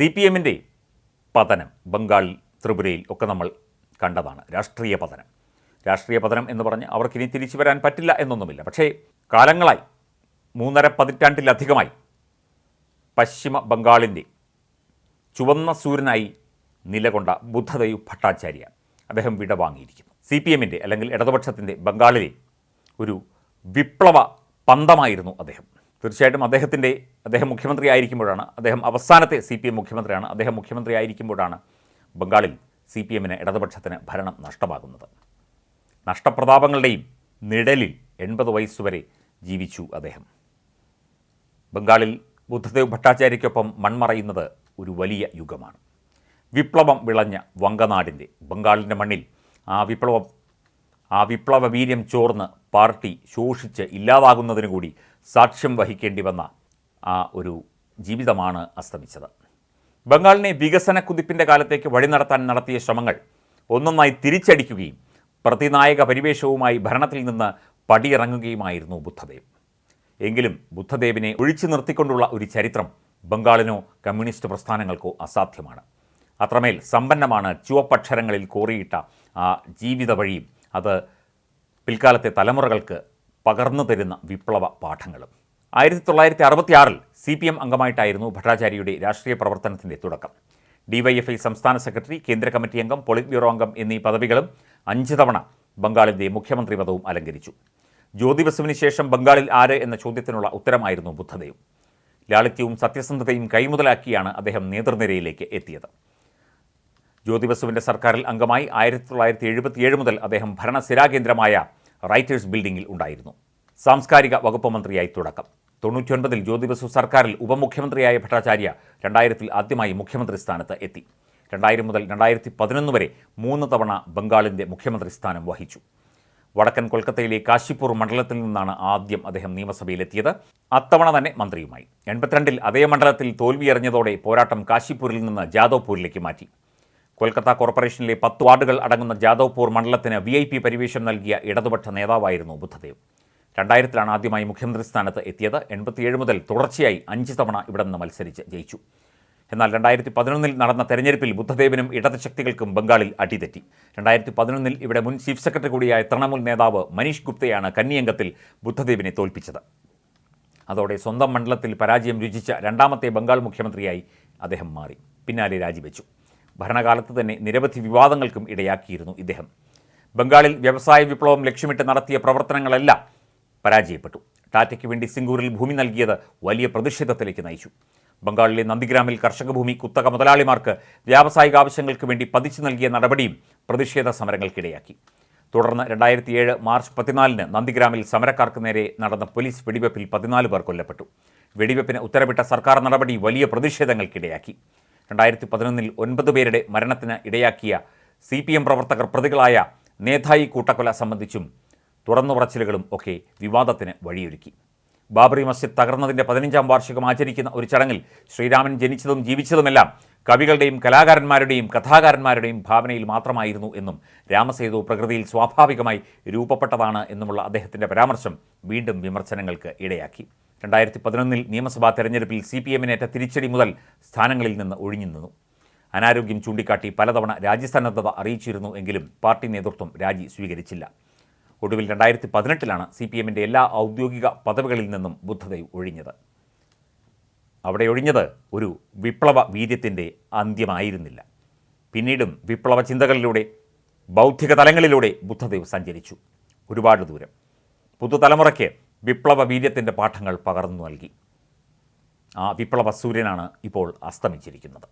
C P എമ്മിന്റെ പതനം ബംഗാളിൽ ത്രിപുരയിൽ ഒക്കെ നമ്മൾ കണ്ടതാണ്. രാഷ്ട്രീയ പതനം. രാഷ്ട്രീയ പതനം എന്ന് പറഞ്ഞ് അവർക്കിനി തിരിച്ചു വരാൻ പറ്റില്ല എന്നൊന്നുമില്ല. പക്ഷേ കാലങ്ങളായി മൂന്നര പതിറ്റാണ്ടിലധികമായി പശ്ചിമ ബംഗാളിന്റെ ചുവന്ന സൂര്യനായി നിലകൊണ്ട ബുദ്ധദേവ് ഭട്ടാചാര്യ അദ്ദേഹം വിടവാങ്ങിയിരിക്കുന്നു സി പി എമ്മിന്റെ അല്ലെങ്കിൽ ഇടതുപക്ഷത്തിന്റെ ബംഗാളിലെ ഒരു വിപ്ലവ പന്തമായിരുന്നു അദ്ദേഹം. തീർച്ചയായിട്ടും അദ്ദേഹത്തിന്റെ അദ്ദേഹം മുഖ്യമന്ത്രി ആയിരിക്കുമ്പോഴാണ് അദ്ദേഹം അവസാനത്തെ സി പി എം മുഖ്യമന്ത്രിയാണ് അദ്ദേഹം മുഖ്യമന്ത്രി ആയിരിക്കുമ്പോഴാണ് ബംഗാളിൽ സി പി എമ്മിന് ഇടതുപക്ഷത്തിന് ഭരണം നഷ്ടമാകുന്നത്. നഷ്ടപ്രതാപങ്ങളുടെയും നിഴലിൽ എൺപത് വയസ്സുവരെ ജീവിച്ചു അദ്ദേഹം. ബംഗാളിൽ ബുദ്ധദേവ് ഭട്ടാചാര്യയ്ക്കൊപ്പം മൺമറയുന്നത് ഒരു വലിയ യുഗമാണ്. വിപ്ലവം വിളഞ്ഞ വങ്കനാടിന്റെ ബംഗാളിന്റെ മണ്ണിൽ ആ വിപ്ലവം ആ വിപ്ലവ വീര്യം ചോർന്ന് പാർട്ടി ശോഷിച്ച് ഇല്ലാതാകുന്നതിന് കൂടി സാക്ഷ്യം വഹിക്കേണ്ടി വന്ന ആ ഒരു ജീവിതമാണ് അസ്തമിച്ചത്. ബംഗാളിനെ വികസന കുതിപ്പിന്റെ കാലത്തേക്ക് വഴി നടത്താൻ നടത്തിയ ശ്രമങ്ങൾ ഒന്നൊന്നായി തിരിച്ചടിക്കുകയും പ്രതിനായക പരിവേഷവുമായി ഭരണത്തിൽ നിന്ന് പടിയിറങ്ങുകയുമായിരുന്നു ബുദ്ധദേവ്. എങ്കിലും ബുദ്ധദേവിനെ ഒഴിച്ചു നിർത്തിക്കൊണ്ടുള്ള ഒരു ചരിത്രം ബംഗാളിനോ കമ്മ്യൂണിസ്റ്റ് പ്രസ്ഥാനങ്ങൾക്കോ അസാധ്യമാണ്. അത്രമേൽ സമ്പന്നമാണ് ചുവപ്പക്ഷരങ്ങളിൽ കോറിയിട്ട ആ ജീവിത വഴിയും. അത് പിൽക്കാലത്തെ തലമുറകൾക്ക് പകർന്നു തരുന്ന വിപ്ലവ പാഠങ്ങളും. ആയിരത്തി തൊള്ളായിരത്തി അറുപത്തിയാറിൽ സി പി എം അംഗമായിട്ടായിരുന്നു ഭട്ടാചാര്യയുടെ രാഷ്ട്രീയ പ്രവർത്തനത്തിന്റെ തുടക്കം. ഡിവൈഎഫ്ഐ സംസ്ഥാന സെക്രട്ടറി കേന്ദ്ര കമ്മിറ്റി അംഗം പൊളിറ്റ് ബ്യൂറോ അംഗം എന്നീ പദവികളും അഞ്ച് തവണ ബംഗാളിന്റെ മുഖ്യമന്ത്രി പദവും അലങ്കരിച്ചു. ജ്യോതി ബസുവിന് ശേഷം ബംഗാളിൽ ആര് എന്ന ചോദ്യത്തിനുള്ള ഉത്തരമായിരുന്നു ബുദ്ധദേവ് ലാളിത്യവും സത്യസന്ധതയും കൈമുതലാക്കിയാണ് അദ്ദേഹം നേതൃനിരയിലേക്ക് എത്തിയത്. ജ്യോതി ബസുവിന്റെ സർക്കാരിൽ അംഗമായി ആയിരത്തി തൊള്ളായിരത്തി എഴുപത്തിയേഴ് മുതൽ അദ്ദേഹം ഭരണസ്ഥിരാകേന്ദ്രമായ റൈറ്റേഴ്സ് ബിൽഡിംഗിൽ ഉണ്ടായിരുന്നു. സാംസ്കാരിക വകുപ്പ് മന്ത്രിയായി തുടക്കം. തൊണ്ണൂറ്റിയൊൻപതിൽ ജ്യോതി ബസു സർക്കാരിൽ ഉപമുഖ്യമന്ത്രിയായ ഭട്ടാചാര്യ രണ്ടായിരത്തിൽ ആദ്യമായി മുഖ്യമന്ത്രി സ്ഥാനത്ത് എത്തി. രണ്ടായിരം മുതൽ രണ്ടായിരത്തി പതിനൊന്ന് വരെ മൂന്ന് തവണ ബംഗാളിന്റെ മുഖ്യമന്ത്രി സ്ഥാനം വഹിച്ചു. വടക്കൻ കൊൽക്കത്തയിലെ കാശിപ്പൂർ മണ്ഡലത്തിൽ നിന്നാണ് ആദ്യം അദ്ദേഹം നിയമസഭയിലെത്തിയത്. അത്തവണ തന്നെ മന്ത്രിയുമായി. എൺപത്തിരണ്ടിൽ അതേ മണ്ഡലത്തിൽ തോൽവിയെറിഞ്ഞതോടെ പോരാട്ടം കാശിപ്പൂരിൽ നിന്ന് ജാദവ്പൂരിലേക്ക് മാറ്റി. കൊൽക്കത്ത കോർപ്പറേഷനിലെ പത്ത് വാർഡുകൾ അടങ്ങുന്ന ജാദവ്പൂർ മണ്ഡലത്തിന് വി ഐ പി പരിവേഷം നൽകിയ ഇടതുപക്ഷ നേതാവായിരുന്നു ബുദ്ധദേവ്. രണ്ടായിരത്തിലാണ് ആദ്യമായി മുഖ്യമന്ത്രി സ്ഥാനത്ത് എത്തിയത്. എൺപത്തിയേഴ് മുതൽ തുടർച്ചയായി അഞ്ച് തവണ ഇവിടെ നിന്ന് മത്സരിച്ച് ജയിച്ചു. എന്നാൽ രണ്ടായിരത്തി പതിനൊന്നിൽ നടന്ന തെരഞ്ഞെടുപ്പിൽ ബുദ്ധദേവിനും ഇടത് ശക്തികൾക്കും ബംഗാളിൽ അടിതെറ്റി. രണ്ടായിരത്തി പതിനൊന്നിൽ ഇവിടെ മുൻ ചീഫ് സെക്രട്ടറി കൂടിയായ തൃണമൂൽ നേതാവ് മനീഷ് ഗുപ്തയാണ് കന്നിയംഗത്തിൽ ബുദ്ധദേവിനെ തോൽപ്പിച്ചത്. അതോടെ സ്വന്തം മണ്ഡലത്തിൽ പരാജയം രുചിച്ച രണ്ടാമത്തെ ബംഗാൾ മുഖ്യമന്ത്രിയായി അദ്ദേഹം മാറി. പിന്നാലെ രാജിവെച്ചു. ഭരണകാലത്ത് തന്നെ നിരവധി വിവാദങ്ങൾക്കും ഇടയാക്കിയിരുന്നു ഇദ്ദേഹം. ബംഗാളിൽ വ്യവസായ വിപ്ലവം ലക്ഷ്യമിട്ട് നടത്തിയ പ്രവർത്തനങ്ങളെല്ലാം പരാജയപ്പെട്ടു. ടാറ്റയ്ക്ക് വേണ്ടി സിംഗൂരിൽ ഭൂമി നൽകിയത് വലിയ പ്രതിഷേധത്തിലേക്ക് നയിച്ചു. ബംഗാളിലെ നന്ദിഗ്രാമിൽ കർഷക ഭൂമി കുത്തക മുതലാളിമാർക്ക് വ്യാവസായിക ആവശ്യങ്ങൾക്ക് വേണ്ടി പതിച്ചു നൽകിയ നടപടിയും പ്രതിഷേധ സമരങ്ങൾക്കിടയാക്കി. തുടർന്ന് രണ്ടായിരത്തി ഏഴ് മാർച്ച് പതിനാലിന് നന്ദിഗ്രാമിൽ സമരക്കാർക്ക് നേരെ നടന്ന പോലീസ് വെടിവെപ്പിൽ പതിനാല് പേർ കൊല്ലപ്പെട്ടു. വെടിവെപ്പിന് ഉത്തരവിട്ട സർക്കാർ നടപടി വലിയ പ്രതിഷേധങ്ങൾക്കിടയാക്കി. രണ്ടായിരത്തി പതിനൊന്നിൽ ഒൻപത് പേരുടെ മരണത്തിന് ഇടയാക്കിയ സി പി എം പ്രവർത്തകർ പ്രതികളായ നേതായി കൂട്ടക്കൊല സംബന്ധിച്ചും തുറന്നു പറച്ചിലുകളും ഒക്കെ വിവാദത്തിന് വഴിയൊരുക്കി. ബാബറി മസ്ജിദ് തകർന്നതിന്റെ പതിനഞ്ചാം വാർഷികം ആചരിക്കുന്ന ഒരു ചടങ്ങിൽ ശ്രീരാമൻ ജനിച്ചതും ജീവിച്ചതുമെല്ലാം കവികളുടെയും കലാകാരന്മാരുടെയും കഥാകാരന്മാരുടെയും ഭാവനയിൽ മാത്രമായിരുന്നു എന്നും രാമസേതു പ്രകൃതിയിൽ സ്വാഭാവികമായി രൂപപ്പെട്ടതാണ് എന്നുമുള്ള അദ്ദേഹത്തിന്റെ പരാമർശം വീണ്ടും വിമർശനങ്ങൾക്ക് ഇടയാക്കി. രണ്ടായിരത്തി പതിനൊന്നിൽ നിയമസഭാ തെരഞ്ഞെടുപ്പിൽ സി പി എമ്മിനേറ്റ തിരിച്ചടി മുതൽ സ്ഥാനങ്ങളിൽ നിന്ന് ഒഴിഞ്ഞു നിന്നു. അനാരോഗ്യം ചൂണ്ടിക്കാട്ടി പലതവണ രാജ്യസന്നദ്ധത അറിയിച്ചിരുന്നു എങ്കിലും പാർട്ടി നേതൃത്വം രാജി സ്വീകരിച്ചില്ല. ഒടുവിൽ രണ്ടായിരത്തി പതിനെട്ടിലാണ് സി പി എമ്മിന്റെ എല്ലാ ഔദ്യോഗിക പദവികളിൽ നിന്നും ബുദ്ധദേവ് ഒഴിഞ്ഞത്. അവിടെ ഒഴിഞ്ഞത് ഒരു വിപ്ലവ വീര്യത്തിന്റെ അന്ത്യമായിരുന്നില്ല. പിന്നീടും വിപ്ലവ ചിന്തകളിലൂടെ ബൗദ്ധിക തലങ്ങളിലൂടെ ബുദ്ധദേവ് സഞ്ചരിച്ചു. ഒരുപാട് ദൂരം. പുതുതലമുറയ്ക്ക് വിപ്ലവ വീര്യത്തിന്റെ പാഠങ്ങൾ പകർന്നു നൽകി. ആ വിപ്ലവ സൂര്യനാണ് ഇപ്പോൾ അസ്തമിച്ചിരിക്കുന്നത്.